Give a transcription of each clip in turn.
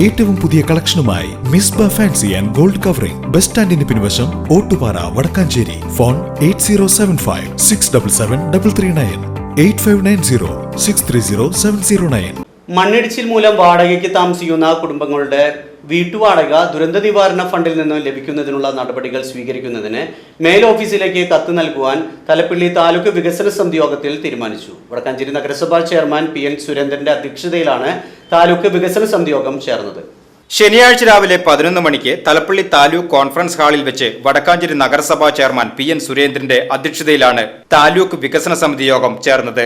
ഏറ്റവും പുതിയ കളക്ഷനുമായി Misba fancy and gold covering. Bus സ്റ്റാൻഡിന് പിൻവശം Ottupara Vadakkanchery. Phone eight zero seven five six double seven double three nine eight five nine zero six three zero seven zero nine. മണ്ണിടിച്ചിൽ മൂലം വാടകയ്ക്ക് താമസിക്കുന്ന കുടുംബങ്ങളുടെ വീട്ടുവാടക ദുരന്ത നിവാരണ ഫണ്ടിൽ നിന്ന് ലഭിക്കുന്നതിനുള്ള നടപടികൾ സ്വീകരിക്കുന്നതിന് മേൽ ഓഫീസിലേക്ക് കത്ത് നൽകുവാൻ തലപ്പിള്ളി താലൂക്ക് വികസന സമിതി യോഗത്തിൽ തീരുമാനിച്ചു. വടക്കാഞ്ചേരി നഗരസഭാ ചെയർമാൻ പി എൻ സുരേന്ദ്രന്റെ അധ്യക്ഷതയിലാണ് താലൂക്ക് വികസന സമിതി യോഗം ചേർന്നത്. ശനിയാഴ്ച രാവിലെ പതിനൊന്ന് മണിക്ക് തലപ്പള്ളി താലൂക്ക് കോൺഫറൻസ് ഹാളിൽ വെച്ച് വടക്കാഞ്ചേരി നഗരസഭാ ചെയർമാൻ പി എൻ സുരേന്ദ്രന്റെ അധ്യക്ഷതയിലാണ് താലൂക്ക് വികസന സമിതി യോഗം ചേർന്നത്.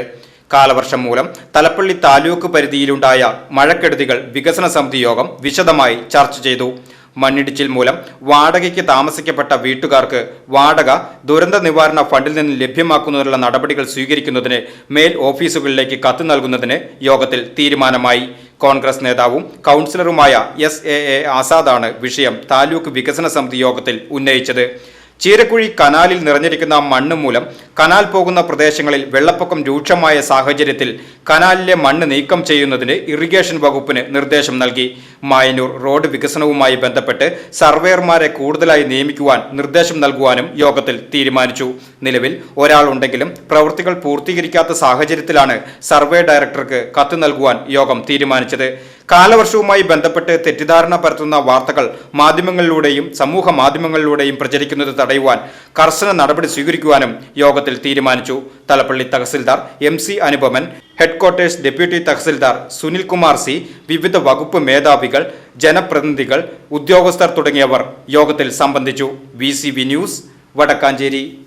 കാലവർഷം മൂലം തലപ്പള്ളി താലൂക്ക് പരിധിയിലുണ്ടായ മഴക്കെടുതികൾ വികസന സമിതി യോഗം വിശദമായി ചർച്ച ചെയ്തു. മണ്ണിടിച്ചിൽ മൂലം വാടകയ്ക്ക് താമസിക്കപ്പെട്ട വീട്ടുകാർക്ക് വാടക ദുരന്ത നിവാരണ ഫണ്ടിൽ നിന്ന് ലഭ്യമാക്കുന്നതിനുള്ള നടപടികൾ സ്വീകരിക്കുന്നതിന് മേൽ ഓഫീസുകളിലേക്ക് കത്ത് നൽകുന്നതിന് യോഗത്തിൽ തീരുമാനമായി. കോൺഗ്രസ് നേതാവും കൗൺസിലറുമായ എസ് എ എ ആസാദാണ് വിഷയം താലൂക്ക് വികസന സമിതി യോഗത്തിൽ ഉന്നയിച്ചത്. ചീരക്കുഴി കനാലിൽ നിറഞ്ഞിരിക്കുന്ന മണ്ണ് മൂലം കനാൽ പോകുന്ന പ്രദേശങ്ങളിൽ വെള്ളപ്പൊക്കം രൂക്ഷമായ സാഹചര്യത്തിൽ കനാലിലെ മണ്ണ് നീക്കം ചെയ്യുന്നതിന് ഇറിഗേഷൻ വകുപ്പിന് നിർദ്ദേശം നൽകി. മായന്നൂർ റോഡ് വികസനവുമായി ബന്ധപ്പെട്ട് സർവേയർമാരെ കൂടുതലായി നിയമിക്കുവാൻ നിർദ്ദേശം നൽകുവാനും യോഗത്തിൽ തീരുമാനിച്ചു. നിലവിൽ ഒരാളുണ്ടെങ്കിലും പ്രവൃത്തികൾ പൂർത്തീകരിക്കാത്ത സാഹചര്യത്തിലാണ് സർവേ ഡയറക്ടർക്ക് കത്ത് നൽകുവാൻ യോഗം തീരുമാനിച്ചത്. കാലവർഷവുമായി ബന്ധപ്പെട്ട് തെറ്റിദ്ധാരണ പരത്തുന്ന വാർത്തകൾ മാധ്യമങ്ങളിലൂടെയും സമൂഹ മാധ്യമങ്ങളിലൂടെയും പ്രചരിക്കുന്നത് തടയുവാൻ കർശന നടപടി സ്വീകരിക്കുവാനും യോഗത്തിൽ തീരുമാനിച്ചു. Thalappilly tahsildar M C Anupaman headquarters deputy tahsildar Sunil Sunilkumar C വിവിധ വകുപ്പ് മേധാവികൾ ജനപ്രതിനിധികൾ ഉദ്യോഗസ്ഥർ തുടങ്ങിയവർ യോഗത്തിൽ സംബന്ധിച്ചു. V news Vadakkanchery.